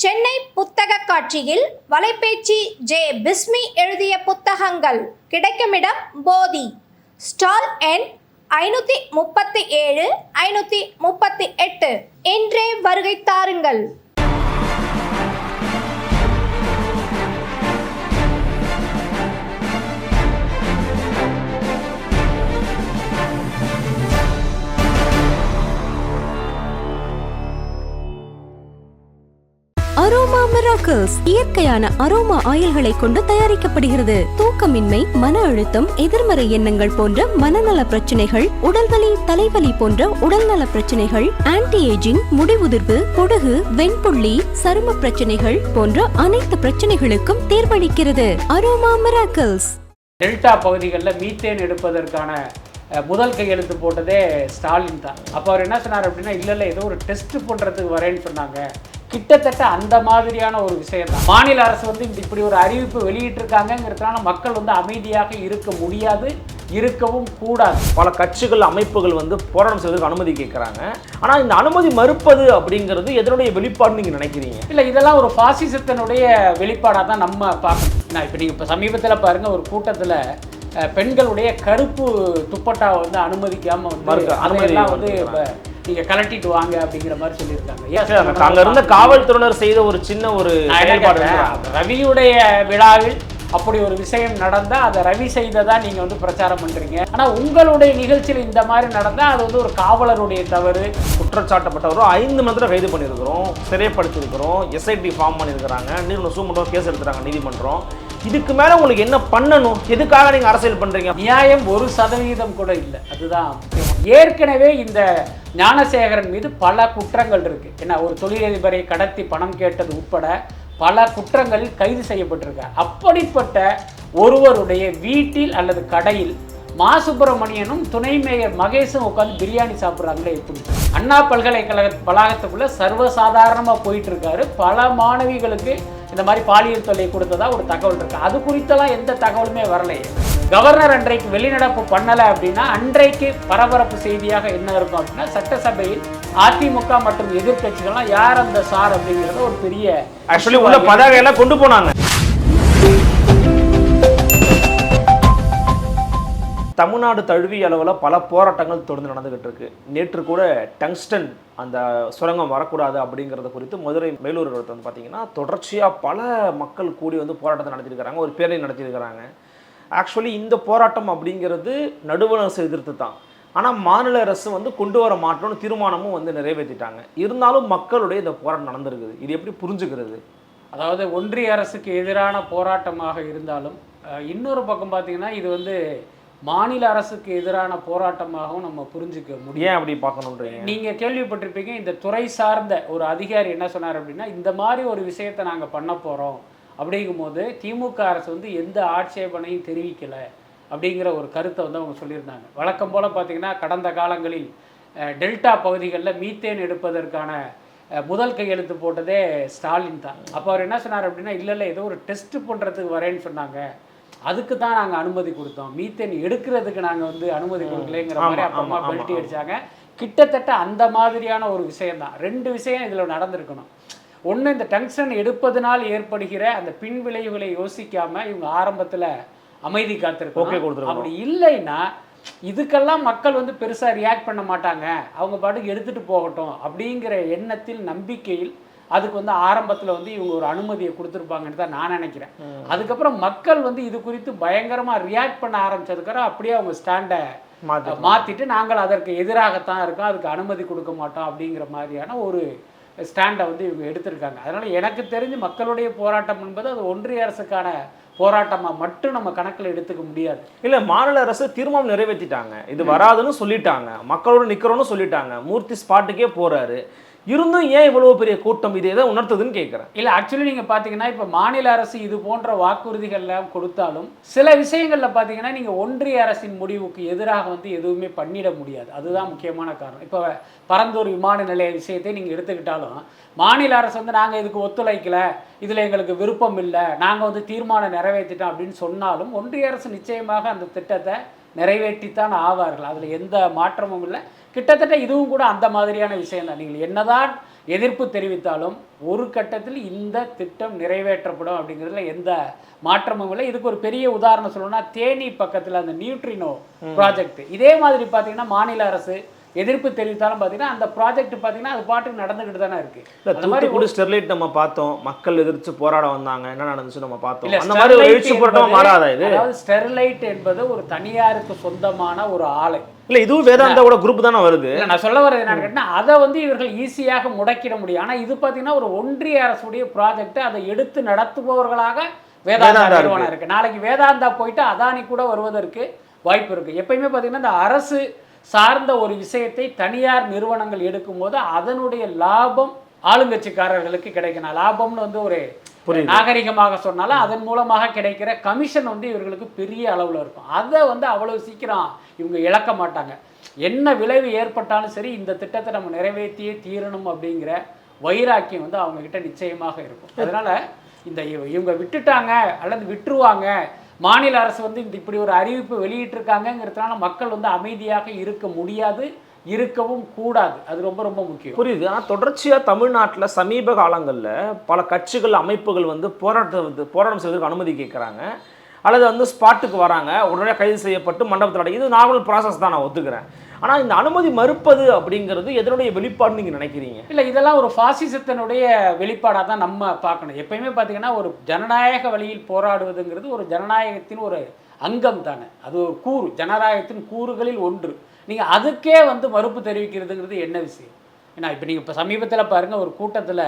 சென்னை புத்தக காட்சியில் வலைபேச்சு ஜே பிஸ்மி எழுதிய புத்தகங்கள். கிடைக்குமிடம் போதி. ஸ்டால் எண் ஐநூற்றி முப்பத்தி ஏழு ஐநூற்றி முப்பத்தி எட்டு. என்றே வருகை தாருங்கள். மிராக்கிள்ஸ் இயற்கையான அரோமா ஆயில்களை கொண்டு தயாரிக்கப்படுகிறது. தூக்கமின்மை மன அழுத்தம் எதிர்மறை எண்ணங்கள் போன்ற மனநல பிரச்சனைகள் உடல்வலி தலைவலி போன்ற உடல்நல பிரச்சனைகள் ஆன்டி ஏஜிங் முடிவுதிர்வு பொடுகு வெண்புள்ளி சரும பிரச்சனைகள் போன்ற அனைத்து பிரச்சனைகளுக்கும் தீர்வளிக்கிறது. அரோமா மிராக்கிள்ஸ் டெல்டா பகுதிகளில் மீத்தேன் எடுப்பதற்கான முதல் கையெழுத்து போட்டதே ஸ்டாலின் தான். அப்போ அவர் என்ன சொன்னார் அப்படின்னா இல்லை இல்லை ஏதோ ஒரு டெஸ்ட் பண்ணுறதுக்கு வரேன்னு சொன்னாங்க. கிட்டத்தட்ட அந்த மாதிரியான ஒரு விஷயம் தான் மாநில அரசு வந்து இப்படி ஒரு அறிவிப்பு வெளியிட்டிருக்காங்கங்கிறதுனால மக்கள் வந்து அமைதியாக இருக்க முடியாது இருக்கவும் கூடாது. பல கட்சிகள் அமைப்புகள் வந்து போராட்டம் செய்வதற்கு அனுமதி கேட்குறாங்க. ஆனால் இந்த அனுமதி மறுப்பது அப்படிங்கிறது எதனுடைய வெளிப்பாடு நீங்கள் நினைக்கிறீங்க? இல்லை இதெல்லாம் ஒரு பாசிசத்தினுடைய வெளிப்பாடாக தான் நம்ம பார்க்கணும். நான் இப்போ நீங்கள் இப்போ சமீபத்தில் பாருங்கள் ஒரு கூட்டத்தில் பெண்களுடைய கருப்பு துப்பட்டாவை வந்து அனுமதிக்காமல் வந்து மறுக்க- அனுமதி அதையெல்லாம் வந்து நீங்கள் கலட்டிட்டு வாங்க அப்படிங்கிற மாதிரி சொல்லியிருக்காங்க. அங்க இருந்த காவல்துறையினர் செய்த ஒரு சின்ன ஒரு ரவியுடைய விழாவில் அப்படி ஒரு விஷயம் நடந்தா அதை ரவி செய்ததா நீங்க வந்து பிரச்சாரம் பண்றீங்க? ஆனா உங்களுடைய நிகழ்ச்சியில் இந்த மாதிரி நடந்தா அது வந்து ஒரு காவலருடைய தவறு. குற்றச்சாட்டப்பட்டவரும் ஐந்து மணி நேரம் கைது பண்ணியிருக்கிறோம் சிறைப்படுத்தியிருக்கிறோம் எஸ்ஐடி ஃபார்ம் பண்ணியிருக்கிறாங்க நீங்க சூமட்டம் கேஸ் எடுத்துறாங்க நீதிமன்றம். இதுக்கு மேல உங்களுக்கு என்ன பண்ணணும்? எதுக்காக நீங்க அரசியல் பண்றீங்க? நியாயம் ஒரு சதவீதம் கூட இல்லை. அதுதான். ஏற்கனவே இந்த ஞானசேகரன் மீது பல குற்றங்கள் இருக்குது என்ன ஒரு தொழிலதிபரை கடத்தி பணம் கேட்டது உட்பட பல குற்றங்களில் கைது செய்யப்பட்டிருக்கார். அப்படிப்பட்ட ஒருவருடைய வீட்டில் அல்லது கடையில் மா சுப்பிரமணியனும் துணை மேயர் மகேஷும் உட்காந்து பிரியாணி சாப்பிட்றாங்களே எப்படி? அண்ணா பல்கலைக்கழக வளாகத்துக்குள்ளே சர்வசாதாரணமாக போயிட்டு இருக்காரு பல மாணவிகளுக்கு இந்த மாதிரி பாலியல் தொல்லை கொடுத்ததா ஒரு தகவல் இருக்கு. அது குறித்தெல்லாம் எந்த தகவலுமே வரலையே. கவர்னர் அன்றைக்கு வெளிநடப்பு பண்ணலை அப்படின்னா அன்றைக்கு பரபரப்பு செய்தியாக என்ன இருக்கும் அப்படின்னா சட்டசபையில் அதிமுக மற்றும் எதிர்க்கட்சிகள்லாம் யார் அந்த சார் அப்படிங்கிறத ஒரு பெரிய ஆக்சுவலி உள்ள பதாகை எல்லாம் கொண்டு போனாங்க. தமிழ்நாடு தழுவிய அளவில் பல போராட்டங்கள் தொடர்ந்து நடந்துகிட்டு இருக்கு. நேற்று கூட டங்ஸ்டன் அந்த சுரங்கம் வரக்கூடாது அப்படிங்கிறத குறித்து மதுரை மேலூர் வந்து பார்த்தீங்கன்னா தொடர்ச்சியாக பல மக்கள் கூடி வந்து போராட்டத்தை நடத்தியிருக்கிறாங்க. ஒரு பேரணி நடத்தியிருக்கிறாங்க. ஆக்சுவலி இந்த போராட்டம் அப்படிங்கிறது நடுவண் எதிர்த்து தான். ஆனால் மாநில அரசு வந்து கொண்டு வர மாட்டோம்னு தீர்மானமும் வந்து நிறைவேற்றிட்டாங்க. இருந்தாலும் மக்களுடைய இந்த போராட்டம் நடந்திருக்குது. இது எப்படி புரிஞ்சுக்கிறது? அதாவது ஒன்றிய அரசுக்கு எதிரான போராட்டமாக இருந்தாலும் இன்னொரு பக்கம் பார்த்தீங்கன்னா இது வந்து மாநில அரசுக்கு எதிரான போராட்டமாகவும் நம்ம புரிஞ்சுக்க முடியும். ஏன் அப்படி பார்க்கணுன்றீங்க நீங்க கேள்விப்பட்டிருப்பீங்க இந்த துறை சார்ந்த ஒரு அதிகாரி என்ன சொன்னார் அப்படின்னா இந்த மாதிரி ஒரு விஷயத்தை நாங்க பண்ண போறோம். அப்படிங்கும்போது திமுக அரசு வந்து எந்த ஆட்சேபனையும் தெரிவிக்கல அப்படிங்கிற ஒரு கருத்தை வந்து அவங்க சொல்லியிருந்தாங்க. வழக்கம் போல பார்த்தீங்கன்னா கடந்த காலங்களில் டெல்டா பகுதிகளில் மீத்தேன் எடுப்பதற்கான முதல் கையெழுத்து போட்டதே ஸ்டாலின் தான். அப்போ அவர் என்ன சொன்னார் அப்படின்னா இல்லை இல்லை ஏதோ ஒரு டெஸ்ட் பண்ணுறதுக்கு வரேன்னு சொன்னாங்க. அதுக்கு தான் நாங்கள் அனுமதி கொடுத்தோம். மீத்தேன் எடுக்கிறதுக்கு நாங்கள் வந்து அனுமதி கொடுக்கலைங்கிற மாதிரி ஆமா, பெல்ட்டி ஆமா. அடிச்சாங்க. கிட்டத்தட்ட அந்த மாதிரியான ஒரு விஷயம் தான் ரெண்டு விஷயம் இதில் நடந்திருக்கணும். ஒன்று இந்த டங்ஸ்டன் எடுப்பதனால் ஏற்படுகிற அந்த பின் விளைவுகளை யோசிக்காம இவங்க ஆரம்பத்தில் அமைதி காத்திருக்கோம். அப்படி இல்லைன்னா இதுக்கெல்லாம் மக்கள் வந்து பெருசாக ரியாக்ட் பண்ண மாட்டாங்க. அவங்க பாட்டுக்கு எடுத்துட்டு போகட்டும் அப்படிங்கிற எண்ணத்தில் நம்பிக்கையில் அதுக்கு வந்து ஆரம்பத்தில் வந்து இவங்க ஒரு அனுமதியை கொடுத்துருப்பாங்கன்னு தான் நான் நினைக்கிறேன். அதுக்கப்புறம் மக்கள் வந்து இது குறித்து பயங்கரமாக ரியாக்ட் பண்ண ஆரம்பிச்சதுக்கப்புறம் அப்படியே அவங்க ஸ்டாண்டை மாற்றிட்டு நாங்கள் அதற்கு எதிராகத்தான் இருக்கோம். அதுக்கு அனுமதி கொடுக்க மாட்டோம் அப்படிங்கிற மாதிரியான ஒரு ஸ்டாண்டை வந்து இவங்க எடுத்திருக்காங்க. அதனால் எனக்கு தெரிஞ்சு மக்களுடைய போராட்டம் என்பது அது ஒன்றிய அரசுக்கான போராட்டமாக மட்டும் நம்ம கணக்கில் எடுத்துக்க முடியாது. இல்லை மாநில அரசு தீர்மானம் நிறைவேற்றிட்டாங்க. இது வராதுன்னு சொல்லிட்டாங்க. மக்களோட நிற்கிறோன்னு சொல்லிட்டாங்க. மூர்த்தி ஸ்பாட்டுக்கே போகிறாரு இருந்தும் ஏன் இவ்வளவு பெரிய கூட்டம் இது எதை உணர்த்துதுன்னு கேட்குறேன். இல்லை ஆக்சுவலி நீங்கள் பார்த்தீங்கன்னா இப்போ மாநில அரசு இது போன்ற வாக்குறுதிகள் எல்லாம் கொடுத்தாலும் சில விஷயங்களில் பார்த்தீங்கன்னா நீங்கள் ஒன்றிய அரசின் முடிவுக்கு எதிராக வந்து எதுவுமே பண்ணிட முடியாது. அதுதான் முக்கியமான காரணம். இப்போ பரந்தூர் விமான நிலைய விஷயத்தை நீங்கள் எடுத்துக்கிட்டாலும் மாநில அரசு வந்து நாங்கள் இதுக்கு ஒத்துழைக்கல இதில் எங்களுக்கு விருப்பம் இல்லை நாங்கள் வந்து தீர்மானம் நிறைவேற்றிட்டோம் அப்படின்னு சொன்னாலும் ஒன்றிய அரசு நிச்சயமாக அந்த திட்டத்தை நிறைவேற்றித்தான் ஆவார்கள். அதில் எந்த மாற்றமும் இல்லை. கிட்டத்தட்ட இதுவும் கூட அந்த மாதிரியான விஷயம் தான். நீங்கள் என்னதான் எதிர்ப்பு தெரிவித்தாலும் ஒரு கட்டத்தில் இந்த திட்டம் நிறைவேற்றப்படும் அப்படிங்கிறதுல எந்த மாற்றமும் இல்லை. இதுக்கு ஒரு பெரிய உதாரணம் சொல்லணும்னா தேனி பக்கத்தில் அந்த நியூட்ரினோ ப்ராஜெக்ட். இதே மாதிரி பார்த்தீங்கன்னா மாநில அரசு எதிர்ப்பு தெரிவித்தாலும் பார்த்தீங்கன்னா அந்த ப்ராஜெக்ட் பார்த்தீங்கன்னா அது பாட்டுக்கு நடந்துக்கிட்டு தானே இருக்கு. இல்ல தூத்துக்குடி ஸ்டெர்லைட் நம்ம பார்த்தோம். மக்கள் எதிர்த்து போராட வந்தாங்க. என்ன நடந்துச்சு நம்ம பார்த்தோம். அந்த மாதிரி ஒரு எழுச்சி போராட்டமா மாறாதா இது? அதாவது ஸ்டெர்லைட் என்பது ஒரு தனியாருக்கு சொந்தமான ஒரு ஆலை இல்ல இதுவும் வேதாந்தாவோட குரூப் தானே வருது. இல்ல நான் சொல்ல வரது என்னன்னு கேட்டா அதை வந்து இவர்கள் ஈஸியாக முடக்கிட முடியும். ஆனா இது பாத்தீங்கன்னா ஒரு ஒன்றிய அரசுடைய ப்ராஜெக்ட் அதை எடுத்து நடத்துபவர்களாக வேதாந்தா நிறுவனம் இருக்கு. நாளைக்கு வேதாந்தா போயிட்டு அதானி கூட வருவதற்கு வாய்ப்பு இருக்கு. எப்பயுமே பாத்தீங்கன்னா இந்த அரசு சார்ந்த ஒரு விஷயத்தை தனியார் நிறுவனங்கள் எடுக்கும்போது அதனுடைய லாபம் ஆளுங்கட்சிக்காரர்களுக்கு கிடைக்கணும். லாபம்னு வந்து ஒரு. நாகரிகமாக சொன்னாலும் அதன் மூலமாக கிடைக்கிற கமிஷன் வந்து இவர்களுக்கு பெரிய அளவில் இருக்கும். அதை வந்து அவ்வளவு சீக்கிரம் இவங்க இழக்க மாட்டாங்க. என்ன விளைவு ஏற்பட்டாலும் சரி இந்த திட்டத்தை நம்ம நிறைவேற்றியே தீரணும் அப்படிங்கிற வைராக்கியம் வந்து அவங்க கிட்ட நிச்சயமாக இருக்கும். அதனால இந்த இவ- இவங்க விட்டுட்டாங்க அல்லது விட்டுருவாங்க மாநில அரசு வந்து இந்த இப்படி ஒரு அறிவிப்பு வெளியிட்டிருக்காங்கங்கிறதுனால மக்கள் வந்து அமைதியாக இருக்க முடியாது இருக்கவும் கூடாது. அது ரொம்ப ரொம்ப முக்கியம். புரியுது. ஆனால் தொடர்ச்சியாக தமிழ்நாட்டில் சமீப காலங்களில் பல கட்சிகள் அமைப்புகள் வந்து போராட்டத்தை வந்து போராட்டம் செய்வதற்கு அனுமதி கேட்குறாங்க. அல்லது வந்து ஸ்பாட்டுக்கு வராங்க. உடனே கைது செய்யப்பட்டு மண்டபத்தில் இது நார்மல் ப்ராசஸ் தான் நான் ஒத்துக்கிறேன். ஆனா இந்த அனுமதி மறுப்பது அப்படிங்கிறது எதனுடைய வெளிப்பாடு நீங்க நினைக்கிறீங்க? இல்லை இதெல்லாம் ஒரு பாசிசத்தினுடைய வெளிப்பாடாக தான் நம்ம பார்க்கணும். எப்பயுமே பார்த்தீங்கன்னா ஒரு ஜனநாயக வழியில் போராடுவதுங்கிறது ஒரு ஜனநாயகத்தின் ஒரு அங்கம் தானே. அது ஒரு கூறு ஜனநாயகத்தின் கூறுகளில் ஒன்று. நீங்கள் அதுக்கே வந்து மறுப்பு தெரிவிக்கிறதுங்கிறது என்ன விஷயம்? ஏன்னா இப்போ நீங்கள் இப்போ சமீபத்தில் பாருங்கள் ஒரு கூட்டத்தில்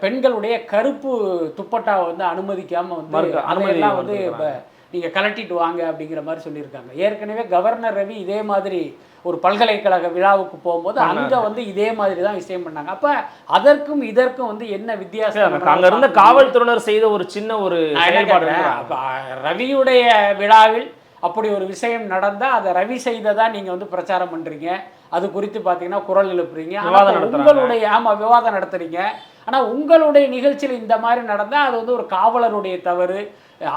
பெண்களுடைய கருப்பு துப்பட்டாவை வந்து அனுமதிக்காமல் வந்து மறுக்க- அனுமதி அதையெல்லாம் வந்து. இப்போ நீங்கள் கலட்டிட்டு வாங்க அப்படிங்கிற மாதிரி சொல்லியிருக்காங்க. ஏற்கனவே கவர்னர் ரவி இதே மாதிரி ஒரு பல்கலைக்கழக விழாவுக்கு போகும்போது அங்க வந்து இதே மாதிரி தான் விஷயம் பண்ணாங்க. அப்ப அதற்கும் இதற்கும் வந்து என்ன வித்தியாசம்? அங்க இருந்த காவல்துறையினர் செய்த ஒரு சின்ன ஒரு ரவியுடைய விழாவில் அப்படி ஒரு விஷயம் நடந்தா அதை ரவி செய்ததா நீங்க வந்து பிரச்சாரம் பண்றீங்க. அது குறித்து பாத்தீங்கன்னா குரல் எழுப்புறீங்க. உங்களுடைய ஆமா விவாதம் நடத்துறீங்க. ஆனா உங்களுடைய நிகழ்ச்சியில் இந்த மாதிரி நடந்தா அது வந்து ஒரு காவலருடைய தவறு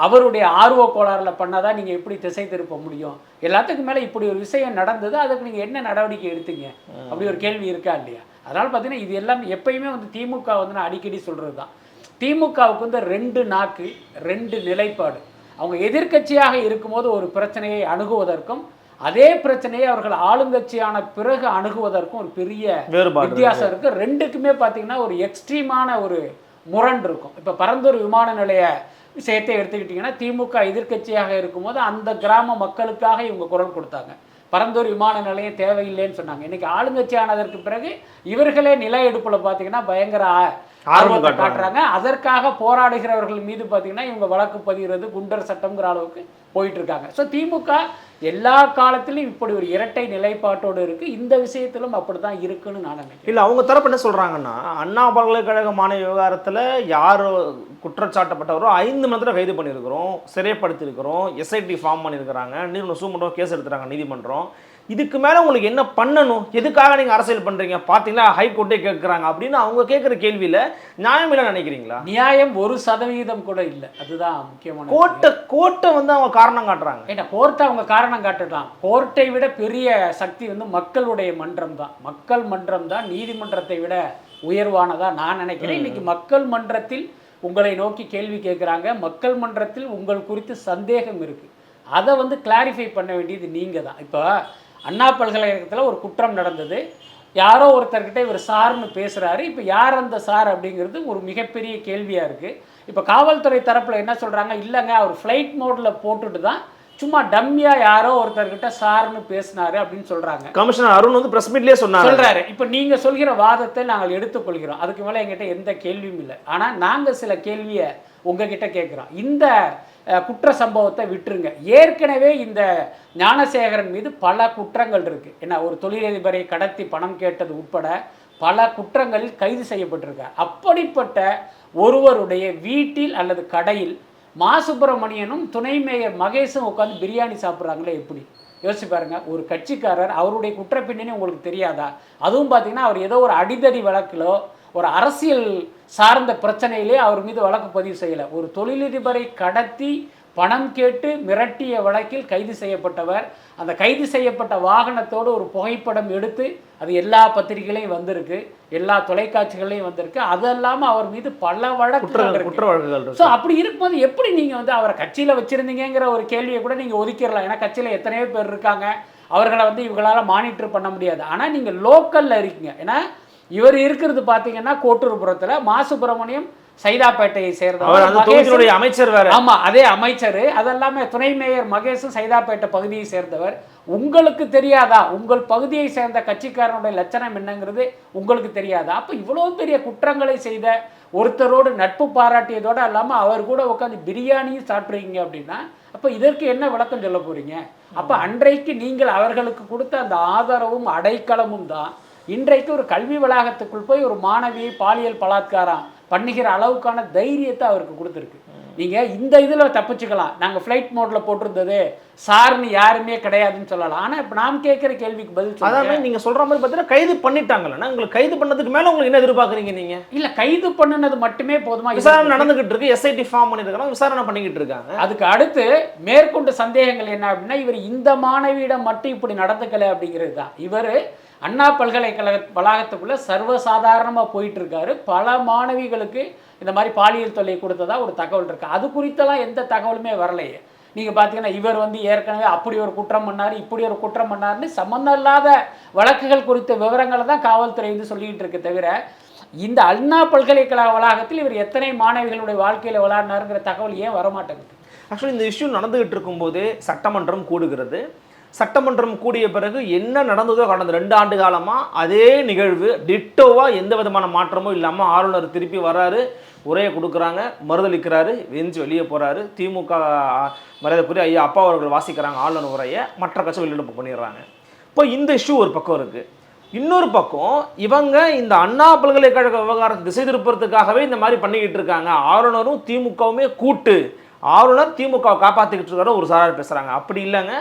அவருடைய ஆர்வ கோளாறுல பண்ணாதான் நீங்க எப்படி திசை திருப்ப முடியும்? எல்லாத்துக்கும் மேல இப்படி ஒரு விஷயம் நடந்தது அதுக்கு நீங்க என்ன நடவடிக்கை எடுத்தீங்க? அப்படி ஒரு கேள்வி இருக்கா இல்லையா? அதனால பார்த்தீங்கன்னா இது எல்லாம் எப்பயுமே வந்து திமுக வந்து நான் அடிக்கடி சொல்றது தான் திமுகவுக்கு வந்து ரெண்டு நாக்கு ரெண்டு நிலைப்பாடு. அவங்க எதிர்க்கட்சியாக இருக்கும்போது ஒரு பிரச்சனையை அணுகுவதற்கும் அதே பிரச்சனையை அவர்கள் ஆளுங்கட்சியான பிறகு அணுகுவதற்கும் ஒரு பெரிய வித்தியாசம் இருக்கு. ரெண்டுக்குமே பார்த்தீங்கன்னா ஒரு எக்ஸ்ட்ரீமான ஒரு முரண் இருக்கும். இப்போ பரந்தூர் விமான நிலைய விஷயத்தை எடுத்துக்கிட்டிங்கன்னா திமுக எதிர்க்கட்சியாக இருக்கும்போது அந்த கிராம மக்களுக்காக இவங்க குரல் கொடுத்தாங்க. பரந்தூர் விமான நிலையம் தேவையில்லைன்னு சொன்னாங்க. இன்னைக்கு ஆளுங்கட்சி ஆனதற்கு பிறகு இவர்களே நில எடுப்புல பார்த்தீங்கன்னா பயங்கர ஆர்வத்தை காட்டுறாங்க. அதற்காக போராடுகிறவர்கள் மீது பார்த்தீங்கன்னா இவங்க வழக்கு பதிகிறது குண்டர் சட்டம்ங்கிற அளவுக்கு போயிட்டு இருக்காங்க ஸோ திமுக எல்லா காலத்திலும் இப்படி ஒரு இரட்டை நிலைப்பாட்டோடு இருக்கு. இந்த விஷயத்திலும் அப்படிதான் இருக்குன்னு நான் நினைக்கிறேன். இல்ல அவங்க தரப்பு என்ன சொல்றாங்கன்னா அண்ணா பல்கலைக்கழக மாணவி விவகாரத்துல யார் குற்றச்சாட்டப்பட்டவரோ ஐந்து மணி கைது பண்ணியிருக்கிறோம் சிறைப்படுத்தியிருக்கிறோம் எஸ்ஐடி ஃபார்ம் பண்ணியிருக்கிறாங்க நீதிமன்றம் சூமன்றம் கேஸ் எடுத்துறாங்க நீதிமன்றம். இதுக்கு மேல உங்களுக்கு என்ன பண்ணணும்? எதுக்காக நீங்க அரசியல் பண்றீங்க? பாத்தீங்களா? ஹைகோர்ட்டே கேட்குறாங்க அப்படின்னு அவங்க கேட்குற கேள்வியில நியாயம் இல்லை நினைக்கிறீங்களா? நியாயம் ஒரு சதவீதம் கூட இல்லை. அதுதான் முக்கியமான. கோர்ட்டை கோர்ட்டை வந்து அவங்க காரணம் காட்டுறாங்க. ஏன்னா கோர்ட்டை அவங்க காரணம் காட்டலாம் கோர்ட்டை விட பெரிய சக்தி வந்து மக்களுடைய மன்றம் தான். மக்கள் மன்றம் தான் நீதிமன்றத்தை விட உயர்வானதா நான் நினைக்கிறேன். இன்னைக்கு மக்கள் மன்றத்தில் உங்களை நோக்கி கேள்வி கேட்குறாங்க மக்கள் மன்றத்தில் உங்கள் குறித்து சந்தேகம் இருக்கு. அதை வந்து கிளாரிஃபை பண்ண வேண்டியது நீங்க தான் இப்போ அண்ணா பல்கலைக்கழகத்தில் ஒரு குற்றம் நடந்தது. யாரோ ஒருத்தர்கிட்ட இவர் சார்னு பேசுறாரு. இப்போ யார் அந்த சார் அப்படிங்கிறது ஒரு மிகப்பெரிய கேள்வியா இருக்கு. இப்போ காவல்துறை தரப்புல என்ன சொல்றாங்க? இல்லைங்க அவர் ஃப்ளைட் மோட்ல போட்டுட்டு தான் சும்மா டம்மியா யாரோ ஒருத்தர்கிட்ட சார்னு பேசினாரு அப்படின்னு சொல்றாங்க. கமிஷனர் அருண் வந்து பிரஸ் மீட்லயே சொன்னாங்க சொல்றாரு. இப்போ நீங்க சொல்கிற வாதத்தை நாங்கள் எடுத்துக்கொள்கிறோம். அதுக்கு மேல எங்கிட்ட எந்த கேள்வியும் இல்லை. ஆனா நாங்க சில கேள்வியை உங்ககிட்ட கேட்குறோம். இந்த குற்ற சம்பவத்தை விட்டுருங்க. ஏற்கனவே இந்த ஞானசேகரன் மீது பல குற்றங்கள் இருக்குது என்ன ஒரு தொழிலதிபரை கடத்தி பணம் கேட்டது உட்பட பல குற்றங்களில் கைது செய்யப்பட்டிருக்கார் அப்படிப்பட்ட ஒருவருடைய வீட்டில் அல்லது கடையில் மா சுப்பிரமணியனும் துணை மேயர் மகேஷும் உட்காந்து பிரியாணி சாப்பிட்றாங்களே எப்படி? யோசிச்சு பாருங்க ஒரு கட்சிக்காரர் அவருடைய குற்றப்பின்னணி உங்களுக்கு தெரியாதா? அதுவும் பார்த்தீங்கன்னா அவர் ஏதோ ஒரு அடிதடி வழக்கிலோ ஒரு அரசியல் சார்ந்த பிரச்சனையிலே அவர் மீது வழக்கு பதிவு செய்யலை. ஒரு தொழிலதிபரை கடத்தி பணம் கேட்டு மிரட்டிய வழக்கில் கைது செய்யப்பட்டவர். அந்த கைது செய்யப்பட்ட வாகனத்தோடு ஒரு புகைப்படம் எடுத்து அது எல்லா பத்திரிகைகளையும் வந்திருக்கு. எல்லா தொலைக்காட்சிகளையும் வந்திருக்கு. அது இல்லாமல் அவர் மீது பல வழக்குகள் குற்ற வழக்குகள் ஸோ அப்படி இருக்கும்போது எப்படி நீங்கள் வந்து அவரை கட்சியில் வச்சுருந்தீங்கிற ஒரு கேள்வியை கூட நீங்கள் ஒதுக்கிடலாம். ஏன்னா கட்சியில் எத்தனையோ பேர் இருக்காங்க. அவர்களை வந்து இவங்களால மானிட்டர் பண்ண முடியாது. ஆனால் நீங்கள் லோக்கலில் இருக்கீங்க. ஏன்னா இவர் இருக்கிறது பார்த்தீங்கன்னா கோட்டூர்புரத்தில் மா சுப்பிரமணியம் சைதாப்பேட்டையை சேர்ந்தவர். அமைச்சர் வேற. ஆமா அதே அமைச்சர். அதெல்லாமே துணை மேயர் மகேஷும் சைதாப்பேட்டை பகுதியை சேர்ந்தவர். உங்களுக்கு தெரியாதா? உங்கள் பகுதியை சேர்ந்த கட்சிக்காரனுடைய லட்சணம் என்னங்கிறது உங்களுக்கு தெரியாதா? அப்ப இவ்வளவு பெரிய குற்றங்களை செய்த ஒருத்தரோடு நட்பு பாராட்டியதோட இல்லாம அவர் கூட உட்காந்து பிரியாணியும் சாப்பிட்றீங்க அப்படின்னா அப்ப இதற்கு என்ன விளக்கம் சொல்ல போறீங்க? அப்ப அன்றைக்கு நீங்கள் அவர்களுக்கு கொடுத்த அந்த ஆதரவும் அடைக்கலமும் தான் இன்றைக்கு ஒரு கல்வி வளாகத்துக்குள் போய் ஒரு மாணவியை பாலியல் பலாத்காரம் பண்ணுகிற அளவுக்கான தைரியத்தை அவருக்கு கொடுத்துருக்கு. நீங்க இந்த இதுல தப்பிச்சுக்கலாம். நாங்க ஃப்ளைட் மோட்ல போட்டிருந்தது. சார்னு யாருமே கிடையாதுன்னு சொல்லலாம் ஆனா இப்ப நாம் கேட்கிற கேள்விக்கு பதில் அதாவது நீங்க சொல்ற மாதிரி பார்த்தீங்கன்னா கைது பண்ணிட்டாங்கல்ல. உங்களுக்கு கைது பண்ணதுக்கு மேல உங்களுக்கு என்ன எதிர்பார்க்குறீங்க நீங்க? இல்ல கைது பண்ணுனது மட்டுமே போதுமா? விசாரணை நடந்துகிட்டு இருக்கு. எஸ்ஐடி ஃபார்ம் பண்ணிருக்காங்க. விசாரணை பண்ணிக்கிட்டு இருக்காங்க. அதுக்கு அடுத்து மேற்கொண்டு சந்தேகங்கள் என்ன அப்படின்னா இவர் இந்த மாணவியிடம் மட்டும் இப்படி நடந்துக்கல அப்படிங்கிறது தான். இவர் அண்ணா பல்கலைக்கழக வளாகத்துக்குள்ள சர்வசாதாரணமா போயிட்டு இருக்காரு. பல மாணவிகளுக்கு இந்த மாதிரி பாலியல் தொல்லை கொடுத்ததா ஒரு தகவல் இருக்குது அது குறித்தெல்லாம் எந்த தகவலுமே வரலையே. நீங்கள் பார்த்தீங்கன்னா இவர் வந்து ஏற்கனவே அப்படி ஒரு குற்றம் பண்ணார் இப்படி ஒரு குற்றம் பண்ணாருன்னு சம்மந்தம் இல்லாத வழக்குகள் குறித்த விவரங்களை தான் காவல்துறை வந்து சொல்லிக்கிட்டு இருக்கு தவிர இந்த அண்ணா பல்கலைக்கழக வளாகத்தில் இவர் எத்தனை மாணவிகளுடைய வாழ்க்கையில் விளையாடினாருங்கிற தகவல் ஏன் வரமாட்டேங்குது? ஆக்சுவலி இந்த இஷ்யூ நடந்துகிட்டு இருக்கும்போது சட்டமன்றம் கூடுகிறது. சட்டமன்றம் கூடிய பிறகு என்ன நடந்ததோ கடந்த ரெண்டு ஆண்டு காலமாக அதே நிகழ்வு டிட்டோவாக எந்த விதமான மாற்றமும் இல்லாமல் ஆளுநர் திருப்பி வராரு உரையை கொடுக்குறாங்க மறுதளிக்கிறாரு வெஞ்சு வெளியே போகிறாரு திமுக மரியாதைக்குரிய ஐயா அப்பா அவர்கள் வாசிக்கிறாங்க ஆளுநர் உரையை. மற்ற கட்சி வெளியிடப்பு பண்ணிடுறாங்க. இப்போ இந்த இஷ்யூ ஒரு பக்கம் இருக்குது இன்னொரு பக்கம் இவங்க இந்த அண்ணா பல்கலைக்கழக விவகாரத்தை திசை திருப்பறதுக்காகவே இந்த மாதிரி பண்ணிக்கிட்டு இருக்காங்க. ஆளுநரும் திமுகவுமே கூட்டு. ஆளுநர் திமுக காப்பாற்றிக்கிட்டு இருக்காரு ஒரு சாரார் பேசுகிறாங்க அப்படி இல்லைங்க.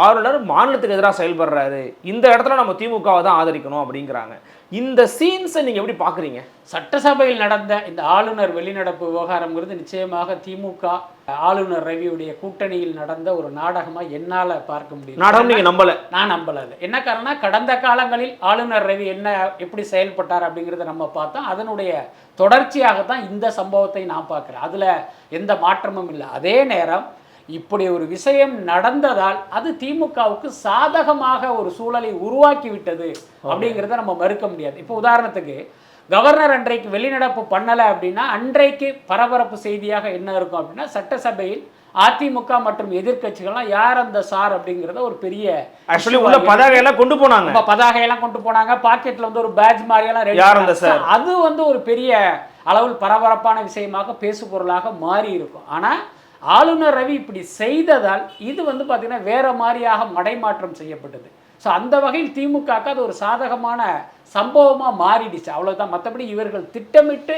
ஆளுநர் மாநிலத்துக்கு எதிராக செயல்படுறாரு. இந்த இடத்துல நம்ம திமுகவை தான் ஆதரிக்கணும் அப்படிங்கிறாங்க. இந்த சீன்ஸை நீங்க எப்படி பாக்குறீங்க சட்டசபையில் நடந்த இந்த ஆளுநர் வெளிநடப்பு விவகாரம்ங்கிறது நிச்சயமாக திமுக ஆளுநர் ரவியுடைய கூட்டணியில் நடந்த ஒரு நாடகமா என்னால பார்க்க முடியும் நாடகம் நீங்க நம்பல. நான் நம்பல அது. என்ன காரணம் கடந்த காலங்களில் ஆளுநர் ரவி என்ன எப்படி செயல்பட்டார் அப்படிங்கிறத நம்ம பார்த்தோம். அதனுடைய தொடர்ச்சியாக தான் இந்த சம்பவத்தை நான் பார்க்குறேன். அதுல எந்த மாற்றமும் இல்லை. அதே நேரம் இப்படி ஒரு விஷயம் நடந்ததால் அது திமுகவுக்கு சாதகமாக ஒரு சூழலை உருவாக்கி விட்டது அப்படிங்கிறத நம்ம மறுக்க முடியாது. இப்போ உதாரணத்துக்கு கவர்னர் அன்றைக்கு வெளிநடப்பு பண்ணலை அப்படின்னா அன்றைக்கு பரபரப்பு செய்தியாக என்ன இருக்கும் அப்படின்னா சட்டசபையில் அதிமுக மற்றும் எதிர்க்கட்சிகள்லாம் யார் அந்த சார் அப்படிங்கிறத ஒரு பெரிய ஆக்சுவலி உள்ள பதாகை எல்லாம் கொண்டு போனாங்க. பதாகையெல்லாம் கொண்டு போனாங்க. பாக்கெட்ல வந்து ஒரு பேட்ச் மாதிரியெல்லாம் யார் அந்த. அது வந்து ஒரு பெரிய அளவில் பரபரப்பான விஷயமாக பேசு பொருளாக மாறி இருக்கும் ஆனா ஆளுநர் ரவி இப்படி செய்ததால் இது வந்து பார்த்தீங்கன்னா வேற மாதிரியாக மடைமாற்றம் செய்யப்பட்டது. ஸோ அந்த வகையில் திமுகக்கு அது ஒரு சாதகமான சம்பவமா மாறிடுச்சு. அவ்வளவுதான். மற்றபடி இவர்கள் திட்டமிட்டு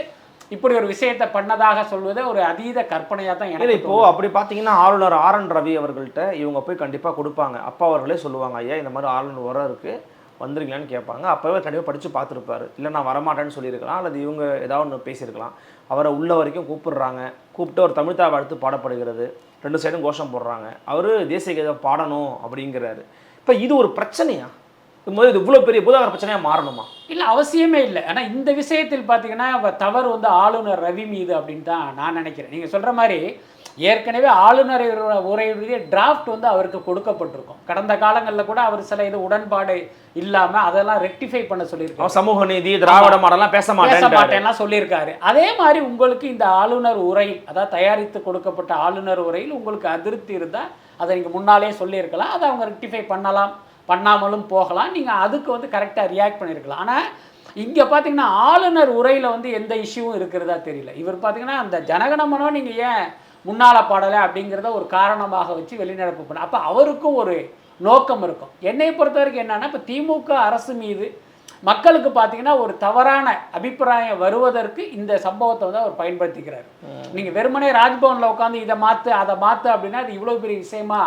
இப்படி ஒரு விஷயத்தை பண்ணதாக சொல்வதே ஒரு அதீத கற்பனையாக தான் எனக்கு இப்போ அப்படி பார்த்தீங்கன்னா ஆளுநர் ஆர் என் ரவி அவர்கள்ட்ட இவங்க போய் கண்டிப்பாக கொடுப்பாங்க. அப்பா அவர்களே சொல்லுவாங்க ஐயா இந்த மாதிரி ஆளுநர் வர இருக்கு வந்துருங்களான்னு கேட்பாங்க. அப்போவே கண்டிப்பாக படித்து பார்த்துருப்பாரு. இல்லை நான் வரமாட்டேன்னு சொல்லியிருக்கலாம் அல்லது இவங்க ஏதாவது ஒன்று பேசியிருக்கலாம். அவரை உள்ள வரைக்கும் கூப்பிடுறாங்க. கூப்பிட்டு ஒரு தமிழ்தா வாழ்த்து பாடப்படுகிறது. ரெண்டு சைடும் கோஷம் போடுறாங்க. அவர் தேசிய கீதம் பாடணும் அப்படிங்கிறாரு. இப்போ இது ஒரு பிரச்சனையா? இது இது இவ்வளோ பெரிய பூதாகர பிரச்சனையாக மாறணுமா? இல்லை அவசியமே இல்லை. ஆனால் இந்த விஷயத்தில் பார்த்தீங்கன்னா தவறு வந்து ஆளுநர் ரவி மீது அப்படின்னு தான் நான் நினைக்கிறேன். நீங்கள் சொல்கிற மாதிரி ஏற்கனவே ஆளுநர் உரையுடைய டிராஃப்ட் வந்து அவருக்கு கொடுக்கப்பட்டிருக்கும். கடந்த காலங்களில் கூட அவர் சில இது உடன்பாடு இல்லாமல் அதெல்லாம் ரெக்டிஃபை பண்ண சொல்லியிருக்காரு. சமூக நீதி திராவிட மாடலாம் பேச பேச மாட்டேன் மாட்டேன்லாம் சொல்லியிருக்காரு. அதே மாதிரி உங்களுக்கு இந்த ஆளுநர் உரையில் அதாவது தயாரித்து கொடுக்கப்பட்ட ஆளுநர் உரையில் உங்களுக்கு அதிருப்தி இருந்தால் அதை நீங்கள் முன்னாலே சொல்லியிருக்கலாம். அதை அவங்க ரெக்டிஃபை பண்ணலாம். பண்ணாமலும் போகலாம். நீங்கள் அதுக்கு வந்து கரெக்டாக ரியாக்ட் பண்ணியிருக்கலாம். ஆனால் இங்கே பார்த்தீங்கன்னா ஆளுநர் உரையில் வந்து எந்த இஷ்யூவும் இருக்கிறதா தெரியல. இவர் பார்த்தீங்கன்னா அந்த ஜனகணமனோ நீங்கள் ஏன் முன்னால பாடலை அப்படிங்கிறத ஒரு காரணமாக வச்சு வெளிநடப்பு பண்ண. அப்போ அவருக்கும் ஒரு நோக்கம் இருக்கும். என்னை பொறுத்த வரைக்கும் என்னன்னா இப்போ திமுக அரசு மீது மக்களுக்கு பார்த்தீங்கன்னா ஒரு தவறான அபிப்பிராயம் வருவதற்கு இந்த சம்பவத்தை வந்து அவர் பயன்படுத்திக்கிறார். நீங்க வெறுமனே ராஜ்பவன்ல உட்காந்து இதை மாத்து அதை மாத்து அப்படின்னா அது இவ்வளவு பெரிய விஷயமா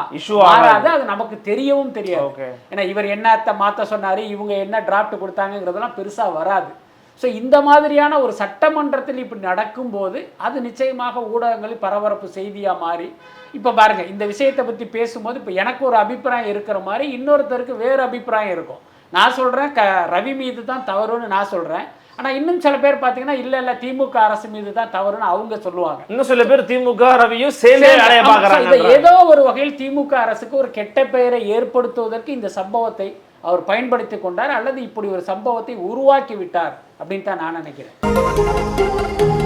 மாறாது. ஆகாது. அது நமக்கு தெரியவும் தெரியாது. ஏன்னா இவர் என்னத்தை மாத்த சொன்னாரு இவங்க என்ன டிராஃப்ட் கொடுத்தாங்கங்கிறதெல்லாம் பெருசா வராது. ஸோ இந்த மாதிரியான ஒரு சட்டமன்றத்தில் இப்படி நடக்கும்போது அது நிச்சயமாக ஊடகங்களில் பரபரப்பு செய்தியாக மாறி இப்போ பாருங்க இந்த விஷயத்தை பற்றி பேசும்போது இப்போ எனக்கு ஒரு அபிப்பிராயம் இருக்கிற மாதிரி இன்னொருத்தருக்கு வேறு அபிப்பிராயம் இருக்கும். நான் சொல்கிறேன் க ரவி மீது தான் தவறுன்னு நான் சொல்கிறேன் ஆனால் இன்னும் சில பேர் பார்த்தீங்கன்னா இல்லை இல்லை திமுக அரசு மீது தான் தவறுன்னு அவங்க சொல்லுவாங்க. இன்னும் சில பேர் திமுக ரவியும் சேர்ந்தே இதை பாக்குறாங்க ஏதோ ஒரு வகையில் திமுக அரசுக்கு ஒரு கெட்ட பெயரை ஏற்படுத்துவதற்கு இந்த சம்பவத்தை அவர் பயன்படுத்தி கொண்டார் அல்லது இப்படி ஒரு சம்பவத்தை உருவாக்கி விட்டார் அப்படின்னு தான் நான் நினைக்கிறேன்.